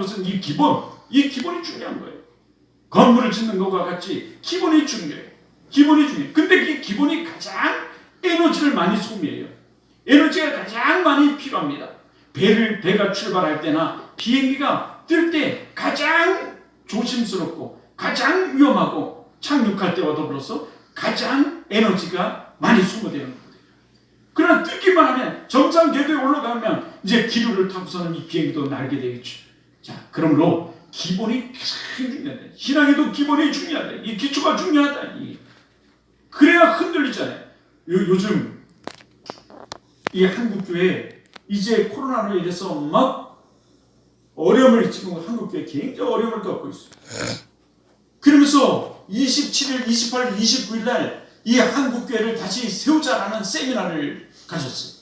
것은 이 기본, 이 기본이 중요한 거예요. 건물을 짓는 것과 같이 기본이 중요해요. 기본이 중요해요. 근데 이 기본이 가장 에너지를 많이 소비해요. 에너지가 가장 많이 필요합니다. 배를 배가 출발할 때나 비행기가 뜰 때 가장 조심스럽고 가장 위험하고 착륙할 때와 더불어서 가장 에너지가 많이 소모되는 거예요. 그러나 뜨기만 하면 정상 궤도에 올라가면 이제 기류를 타고서는 이 비행기도 날게 되겠죠. 자, 그러므로 기본이 가장 중요하다. 신앙에도 기본이 중요하다. 이 기초가 중요하다. 이. 그래야 흔들리잖아요. 요, 요즘 이 한국 교회 이제 코로나로 인해서 막 어려움을 지금 한국 교회 굉장히 어려움을 겪고 있어요. 그러면서 27일, 28일, 29일 날 이 한국 교회를 다시 세우자라는 세미나를 가졌어요.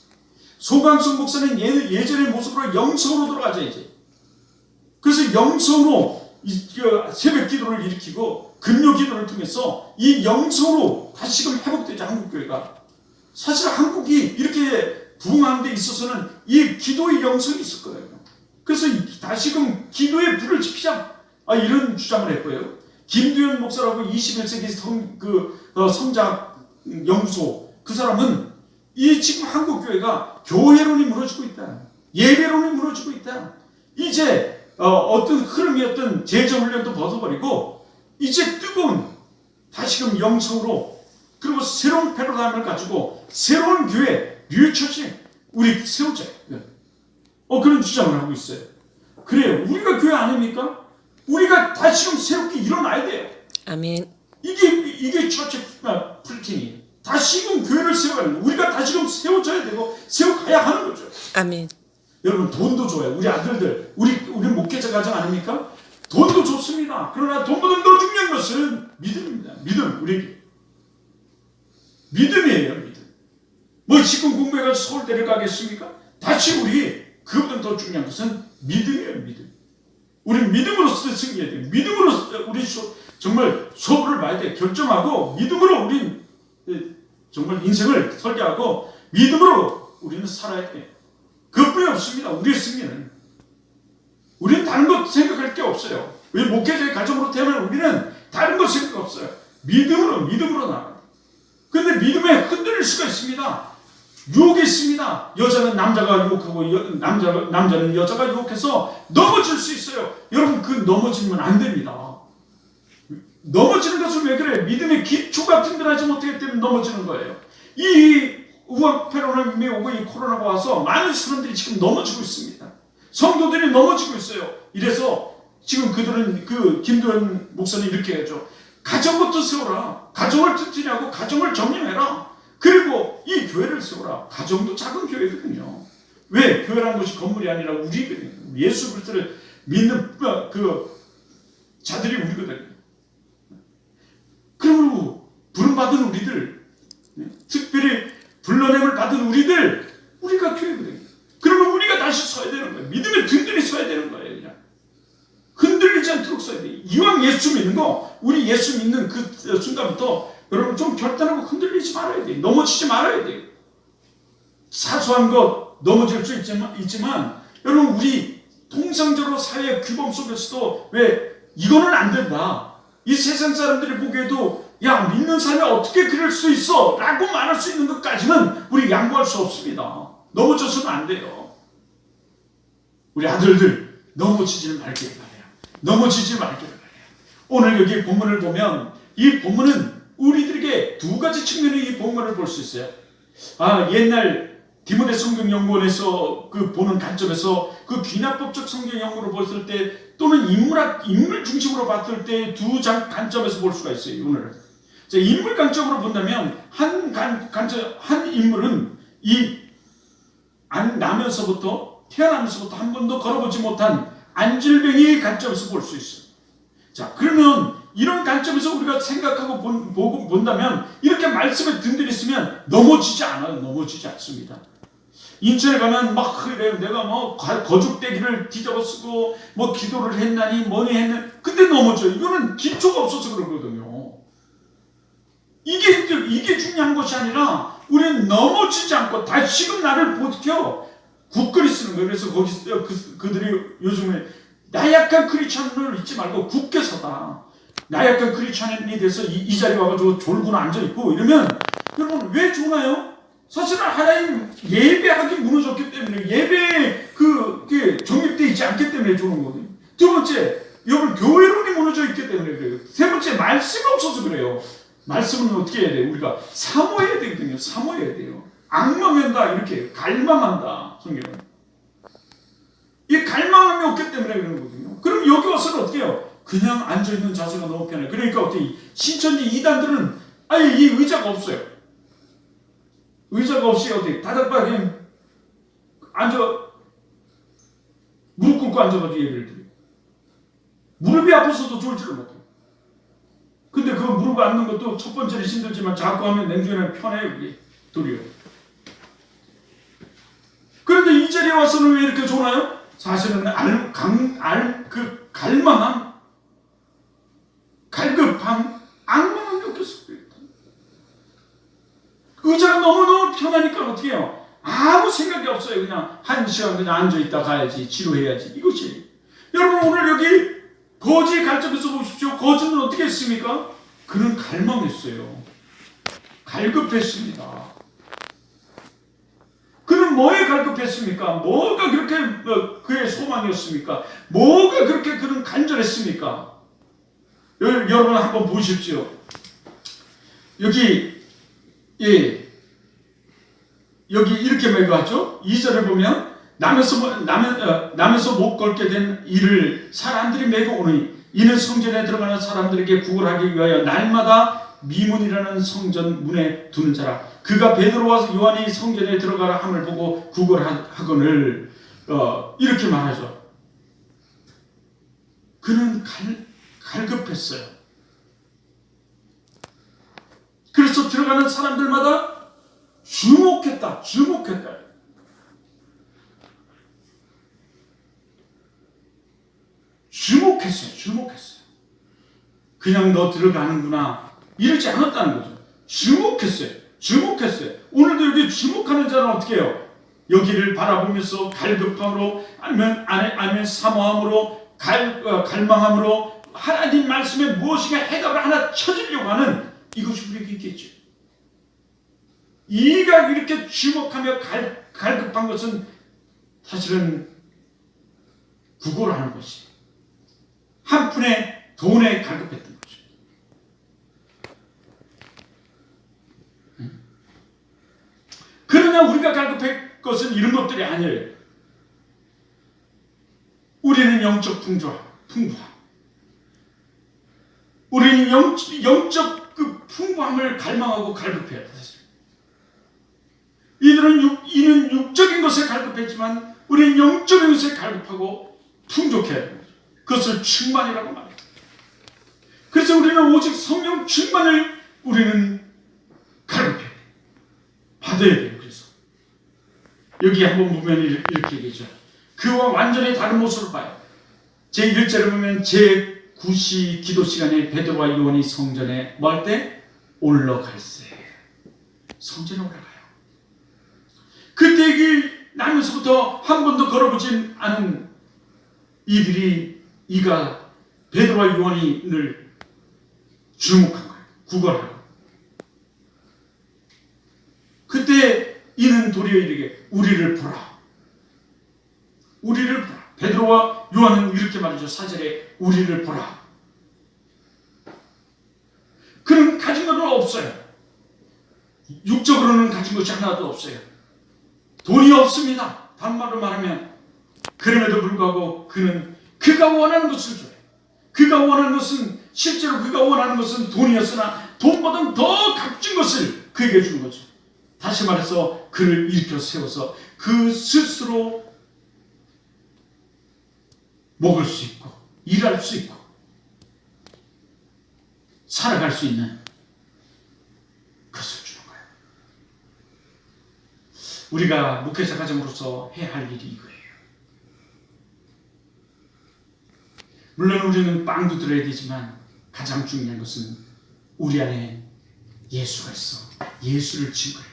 소강순 목사는 예, 예전의 모습으로 영성으로 돌아가자 이제. 그래서 영성으로 이, 그 새벽 기도를 일으키고 금요 기도를 통해서 이 영성으로 다시금 회복되자 한국 교회가. 사실 한국이 이렇게 부흥하는 데 있어서는 이 기도의 영성이 있을 거예요. 그래서 이- 다시금 기도의 불을 지피자. 아, 이런 주장을 했고요. 김두현 목사라고 21세기 성, 그, 어, 성작 연구소 그 사람은 이 지금 한국 교회가 교회론이 무너지고 있다. 예배론이 무너지고 있다. 이제 어, 떤 흐름이었던 제자 훈련도 벗어버리고 이제 뜨거운 다시금 영성으로 그리고 새로운 패러다임을 가지고 새로운 교회 뉴처치 우리 세우자. 어 그런 주장을 하고 있어요. 그래요. 우리가 교회 아닙니까? 우리가 다시금 새롭게 일어나야 돼요. 아멘. 이게 이게 처치 프리팅이 다시금 교회를 세워가는 거. 우리가 다시금 세워져야 되고 세워가야 하는 거죠. 아멘. 여러분 돈도 줘요. 우리 아들들 우리 우리 목회자 가정 아닙니까? 돈도 좋습니다. 그러나 돈보다 더 중요한 것은 믿음입니다. 믿음 우리 믿음이에요. 믿음. 뭐 지금 공부해가지고 서울대를 가겠습니까? 다시 우리 그보다 더 중요한 것은 믿음이에요. 믿음. 우리 믿음으로써 승리해야 돼요. 믿음으로 우리 수- 정말 수업을 봐야 돼. 결정하고 믿음으로 우리 정말 인생을 설계하고 믿음으로 우리는 살아야 돼. 그뿐이 없습니다. 우리의 승리는. 우리는 다른 것 생각할 게 없어요. 왜 목회자의 가정으로 태어난 우리는 다른 것 생각 없어요. 믿음으로 믿음으로 나가. 근데 믿음에 흔들릴 수가 있습니다. 유혹이 있습니다. 여자는 남자가 유혹하고 여- 남자가 남자는 여자가 유혹해서 넘어질 수 있어요. 여러분 그 넘어지면 안 됩니다. 넘어지는 것은 왜 그래? 믿음의 기초가 든든하지 못하기 때문에 넘어지는 거예요. 이 패러다임이 오고 이 코로나가 와서 많은 사람들이 지금 넘어지고 있습니다. 성도들이 넘어지고 있어요. 이래서 지금 그들은 그 김도현 목사님 이렇게 하죠. 가정부터 세워라. 가정을 튼튼히 하고 가정을 정리해라. 그리고 이 교회를 세워라. 가정도 작은 교회거든요. 왜? 교회라는 것이 건물이 아니라 우리거든요. 예수 그리스도를 믿는 그 자들이 우리거든요. 그러므로 부름받은 우리들, 불러냄을 받은 우리들, 우리가 교회거든요. 그러면 우리가 다시 서야 되는 거예요. 믿음에 든든히 서야 되는 거예요. 그냥. 흔들리지 않도록 서야 돼요. 이왕 예수 믿는 거, 우리 예수 믿는 그 순간부터 여러분 좀 결단하고 흔들리지 말아야 돼요. 넘어지지 말아야 돼요. 사소한 것 넘어질 수 있지만, 있지만 여러분 우리 통상적으로 사회 규범 속에서도 왜 이거는 안 된다. 이 세상 사람들이 보기에도 야 믿는 사람이 어떻게 그럴 수 있어? 라고 말할 수 있는 것까지는 우리 양보할 수 없습니다. 넘어져서는 안 돼요. 우리 아들들 넘어지지 말길 바래요. 넘어지지 말길 바래요. 오늘 여기 본문을 보면 이 본문은 우리들에게 두 가지 측면의 이 본문을 볼 수 있어요. 아 옛날 디모데 성경 연구원에서 그 보는 관점에서 그 귀납법적 성경 연구를 봤을 때 또는 인물학 인물 중심으로 봤을 때 두 장 관점에서 볼 수가 있어요. 오늘은 자, 인물 관점으로 본다면 한 관, 관점 한 인물은 이 안 나면서부터 태어나면서부터 한 번도 걸어보지 못한 안질병의 관점에서 볼 수 있어요. 자, 그러면 이런 관점에서 우리가 생각하고 본, 보고 본다면 이렇게 말씀에 든든히 있으면 넘어지지 않아요. 넘어지지 않습니다. 인천에 가면 막 그래요. 내가 뭐 거- 거죽대기를 뒤집어 쓰고 뭐 기도를 했나니 뭐니 했는 근데 넘어져. 이거는 기초가 없어서 그러거든요. 이게 이게 중요한 것이 아니라 우리는 넘어지지 않고 다시금 나를 보켜 굳건히 쓰는 거예요. 그래서 거기 그, 그들이 요즘에 나약한 크리스천을 잊지 말고 굳게 서다. 나약한 크리스천에 대해서 이, 이 자리에 와가지고 졸고 앉아 있고 이러면 여러분 왜 좋나요? 사실은 하나님 예배하기 무너졌기 때문에 예배에 그, 그 정립되어 있지 않기 때문에 좋은 거거든요. 두 번째, 여러분 교회론이 무너져 있기 때문에 그래요. 세 번째, 말씀이 없어서 그래요. 말씀은 어떻게 해야 돼요? 우리가 사모해야 되거든요. 사모해야 돼요. 악망한다 이렇게 갈망한다 성경은. 이 갈망함이 없기 때문에 그런 거거든요. 그럼 여기 와서는 어떻게 해요? 그냥 앉아있는 자세가 너무 편해요. 그러니까 어떻게 신천지 이단들은 아예 이 의자가 없어요. 의자가 없이 어떻게 다닥방에 그냥 앉아 무릎 꿇고 앉아가지고 예배를 드려요. 무릎이 아파서도 졸지를 못해요. 근데 그 무릎 앉는 것도 첫 번째는 힘들지만 자꾸 하면 냉중에는 편해요. 그게 도리어. 그런데 이 자리에 와서는 왜 이렇게 좋나요? 사실은 알, 강, 알, 그 갈망함, 갈급함, 악망함이 없겠어. 의자가 너무너무 편하니까 어떻게 해요? 아무 생각이 없어요. 그냥 한 시간 그냥 앉아있다 가야지, 치료해야지. 이것이. 여러분 오늘 여기 거지 갈증에서 보십시오. 거지는 어떻게 했습니까? 그는 갈망했어요. 갈급했습니다. 그는 뭐에 갈급했습니까? 뭐가 그렇게 어, 그의 소망이었습니까? 뭐가 그렇게 그는 간절했습니까? 여, 여러분 한번 보십시오. 여기 예 여기 이렇게 말하죠. 2절을 보면 남에서 남에, 어, 남에서 못 걸게 된 이를 사람들이 메고 오니 이는 성전에 들어가는 사람들에게 구걸하기 위하여 날마다 미문이라는 성전 문에 두는 자라 그가 베드로와 요한이 성전에 들어가라 함을 보고 구걸하거늘 어, 이렇게 말하죠. 그는 갈, 갈급했어요. 그래서 들어가는 사람들마다 주목했다, 주목했다. 주목했어요, 주목했어요. 그냥 너 들어가는구나. 이러지 않았다는 거죠. 주목했어요. 주목했어요. 오늘도 여기 주목하는 자는 어떻게 해요? 여기를 바라보면서 갈급함으로 아니면 아니면 사모함으로 갈 어, 갈망함으로 하나님 말씀에 무엇인가 해답을 하나 찾으려고 하는 이것이 우리에게 있겠죠. 이가 이렇게 주목하며 갈, 갈급한 것은 사실은 구걸을 하는 것이 한 푼의 돈에 갈급했던 거죠. 그러나 우리가 갈급할 것은 이런 것들이 아니에요. 우리는 영적 풍조함, 풍부함. 우리는 영, 영적 그 풍부함을 갈망하고 갈급해야 돼. 사실. 이들은 육, 이는 육적인 것에 갈급했지만 우리는 영적인 것에 갈급하고 거죠. 그것을 충만이라고 말해요. 그래서 우리는 오직 성령 충만을 우리는 돼. 받아야 돼요. 그래서 여기 한번 보면 이렇게 얘기죠. 그와 완전히 다른 모습을 봐요. 제 1절을 보면 제 9시 기도 시간에 베드로와 요한이 성전에 뭐할때 올라갈세. 성전에 올라가요. 그때 얘기 나면서부터 한 번도 걸어보진 않은 이들이 이가 베드로와 요한이를 주목한 거예요. 구걸하고. 그때 이는 도리어 이르게 우리를 보라. 우리를 보라. 베드로와 요한은 이렇게 말이죠. 사절에 우리를 보라. 그는 가진 것은 없어요. 육적으로는 가진 것이 하나도 없어요. 돈이 없습니다. 반말로 말하면 그럼에도 불구하고 그는 그가 원하는 것을 줘요. 그가 원하는 것은 실제로 그가 원하는 것은 돈이었으나 돈보다 더 값진 것을 그에게 주는 거죠. 다시 말해서 그를 일으켜 세워서 그 스스로 먹을 수 있고 일할 수 있고 살아갈 수 있는 것을 주는 거예요. 우리가 목회자 가정으로서 해야 할 일이 이거예요. 물론 우리는 빵도 들어야 되지만 가장 중요한 것은 우리 안에 예수가 있어. 예수를 증거해.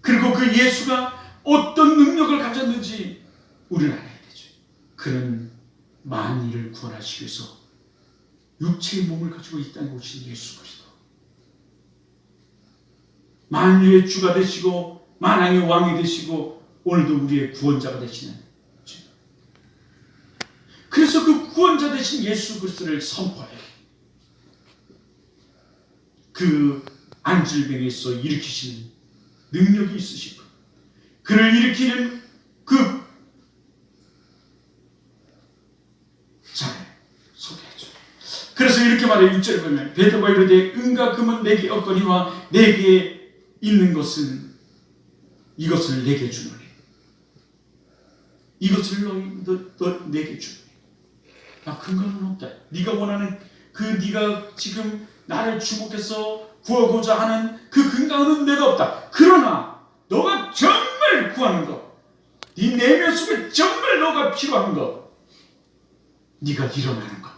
그리고 그 예수가 어떤 능력을 가졌는지 우리는 알아야 되죠. 그는 만일을 구원하시기 위해서 육체의 몸을 가지고 이 땅에 오신 예수 그리스도 만유의 주가 되시고 만왕의 왕이 되시고 오늘도 우리의 구원자가 되시는 주. 그래서 그 구원자 되신 예수 그리스도를 선포해. 그 안질병에서 일으키시는 능력이 있으시고 그를 일으키는 그잘 소개해줘. 그래서 이렇게 말해 6절에 보면 베드로가 이르되 은과 금은 내게 없거니와 내게 있는 것은 이것을 내게 주노니. 이것을 너희 너, 너 내게 주노니 나 근거는 없다. 네가 원하는 그 네가 지금 나를 주목해서 구하고자 하는 그 근거는 내가 없다. 그러나 너가 정말 구하는 것, 네 내면 속에 정말 너가 필요한 것, 네가 일어나는 것.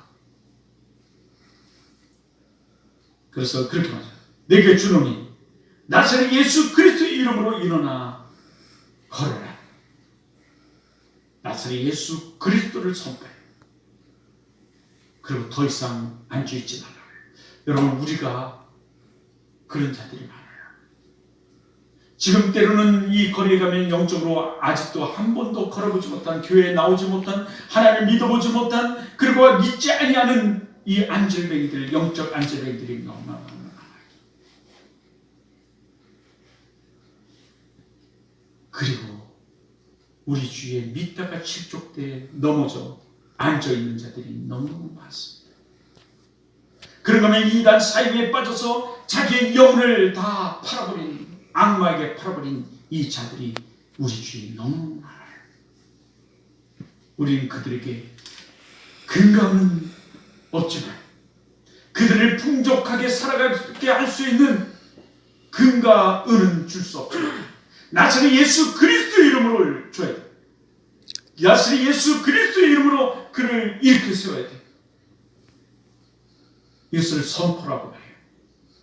그래서 그렇게 말해요. 내게 주노니 나사렛 예수 그리스도 이름으로 일어나 걸어라. 나사렛 예수 그리스도를 선포해. 그리고 더 이상 앉아있지 말라. 여러분 우리가 그런 자들이 많아요. 지금 때로는 이 거리에 가면 영적으로 아직도 한 번도 걸어보지 못한 교회에 나오지 못한 하나님을 믿어보지 못한 그리고 믿지 아니하는 이 안절뱅이들 영적 안절뱅이들이 너무나 많아요. 그리고 우리 주위에 믿다가 실족돼 넘어져 앉아 있는 자들이 너무너무 많습니다. 하면 이단 사이에 빠져서 자기의 영혼을 다 팔아버린 악마에게 팔아버린 이 자들이 우리 주위에 너무. 우리는 그들에게 근거는 없지만 그들을 풍족하게 살아가게 할 수 있는 근과 은은 줄 수 없지만 나사렛 예수 그리스도 이름으로 줘야 돼. 나사렛 예수 그리스도 그를 일으켜 세워야 돼. 이것을 선포라고 말해요.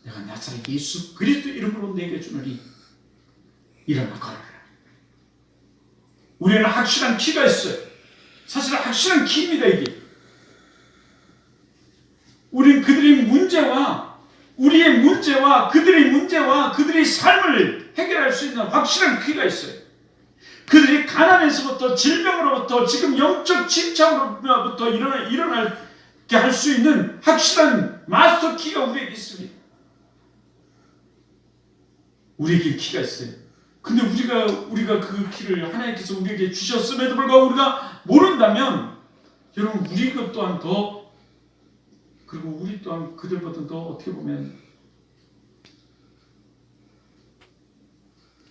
내가 나사렛 예수 그리스도 이름으로 내게 주노니 일어나 걸어라. 우리는 확실한 키가 있어요. 사실 확실한 키입니다 이게. 우린 그들의 문제와 우리의 문제와 그들의 문제와 그들의 삶을 해결할 수 있는 확실한 키가 있어요. 그들이 가난에서부터 질병으로부터 지금 영적 침착으로부터 일어나, 일어나게 할 수 있는 확실한 마스터 키가 우리에게 있습니다. 우리에게 키가 있어요. 근데 우리가 우리가 그 키를 하나님께서 우리에게 주셨음에도 불구하고 우리가 모른다면 여러분 우리 것 또한 더 그리고 우리 또한 그들보다 더 어떻게 보면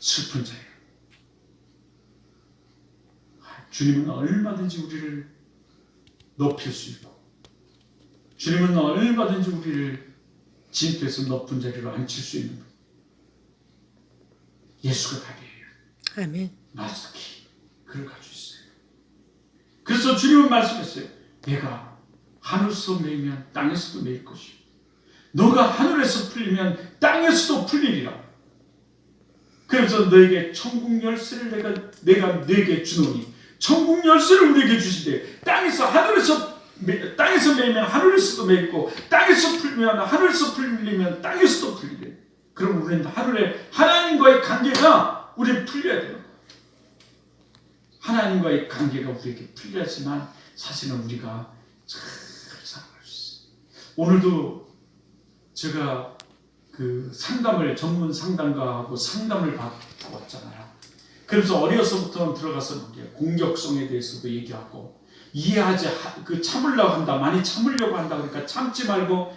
슬픈 자예요. 주님은 얼마든지 우리를 높일 수 있고 주님은 얼마든지 우리를 진토에서 높은 자리로 앉힐 수 있는 분. 예수가 답이에요. 아멘. 마스키 그걸 가지고 있어요. 그래서 주님은 말씀했어요. 내가 하늘에서 매이면 땅에서도 매일 것이. 너가 하늘에서 풀리면 땅에서도 풀리리라. 그래서 너에게 천국 열쇠를 내가 내가 내게 주노니 천국 열쇠를 우리에게 주시되 땅에서 하늘에서 매, 땅에서 매이면 하늘에서도 매고 땅에서 풀면 하늘에서 풀리면 땅에서도 풀리래. 그럼 우리는 하늘에 하나님과의 관계가 우리 풀려야 돼요. 하나님과의 관계가 우리에게 풀려야지만 사실은 우리가 잘 살아갈 수 있어요. 오늘도 제가 그 상담을 전문 상담가하고 상담을 받고 왔잖아요. 그래서 어려서부터 들어가서 공격성에 대해서도 얘기하고 이해하지 하- 그 참으려고 한다 많이 참으려고 한다 그러니까 참지 말고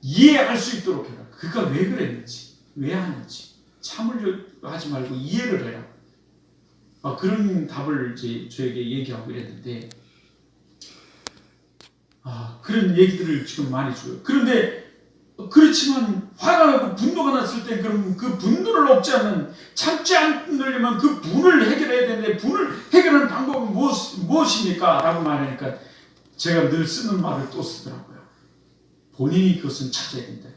이해할 수 있도록 해라. 그가 왜 그랬는지 왜 하는지 참으려 하지 말고 이해를 해라. 아, 그런 답을 이제 저에게 얘기하고 이랬는데 아, 그런 얘기들을 지금 많이 줘요. 그런데 그렇지만 화가 나고 분노가 났을 때 그럼 그 분노를 억제하면 참지 않으려면 그 분을 해결해야 되는데 분을 해결하는 방법은 무엇, 무엇입니까? 라고 말하니까 제가 늘 쓰는 말을 또 쓰더라고요. 본인이 그것은 찾아야 된다.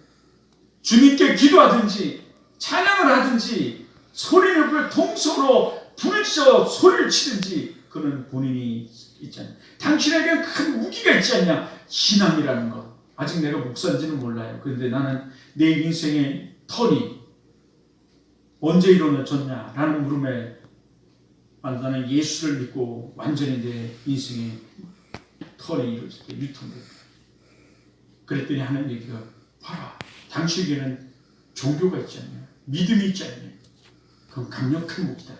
주님께 기도하든지 찬양을 하든지 소리를 통성으로 부르짖어 소리를 치든지 그는 본인이 있잖아요. 당신에게 큰 무기가 있지 않냐? 신앙이라는 것. 아직 내가 목사인지는 몰라요. 그런데 나는 내 인생의 턴이 언제 이루어졌냐라는 물음에 아, 나는 예수를 믿고 완전히 내 인생의 턴이 이루어졌게 유턴됐다. 그랬더니 하나님 얘기가 봐라. 당신에게는 종교가 있지 않냐? 믿음이 있지 않냐? 그건 강력한 무기다.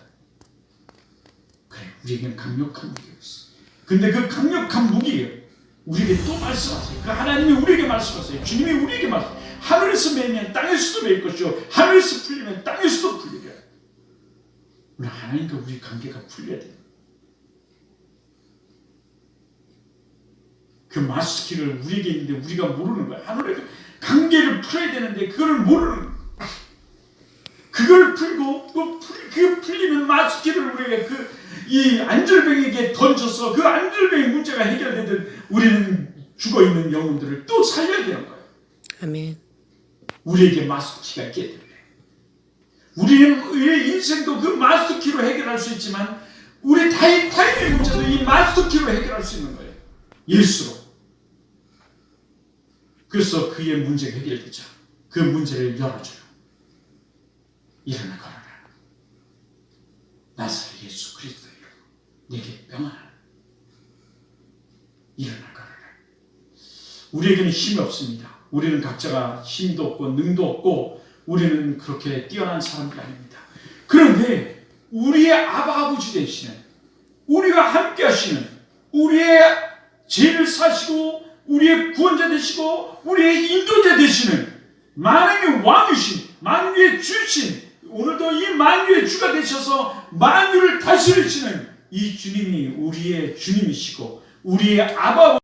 그래, 우리에게는 강력한 무기가 있어. 근데 그 강력한 무기에 우리에게 또 말씀하세요. 그 하나님이 우리에게 말씀하세요. 주님이 우리에게 말씀. 하늘에서 매면 땅에서도 매일 것이요. 하늘에서 풀리면 땅에서도 풀리게. 우리 하나님과 우리 관계가 풀려야 돼. 그 마스키를 우리에게 있는데 우리가 모르는 거야. 하늘에 관계를 풀어야 되는데 그걸 모르는 거야. 그걸 풀고 그, 풀, 그 풀리는 마스키를 우리에게 그 이 안절병에게 던져서 그 안절병의 문제가 해결되듯 우리는 죽어 있는 영혼들을 또 살려야 되는 거예요. 아멘. 우리에게 마스키가 때문에 우리는 우리의 인생도 그 마스키로 해결할 수 있지만 우리 타임 타임의 문제도 이 마스키로 해결할 수 있는 거예요. 예수로. 그래서 그의 문제가 해결되죠. 그 문제를 열어줘요. 일어나 걸어라. 나사렛 예수 그리스도 이름 내게 명하라. 일어나 걸어라. 우리에게는 힘이 없습니다. 우리는 각자가 힘도 없고 능도 없고 우리는 그렇게 뛰어난 사람들이 아닙니다. 그런데 우리의 아바 아버지 되시는 우리가 함께 하시는 우리의 죄를 사시고 우리의 구원자 되시고 우리의 인도자 되시는 만왕의 왕이신 만유의 주신 오늘도 이 만유의 주가 되셔서 만유를 다스리시는 이 주님이 우리의 주님이시고 우리의 아바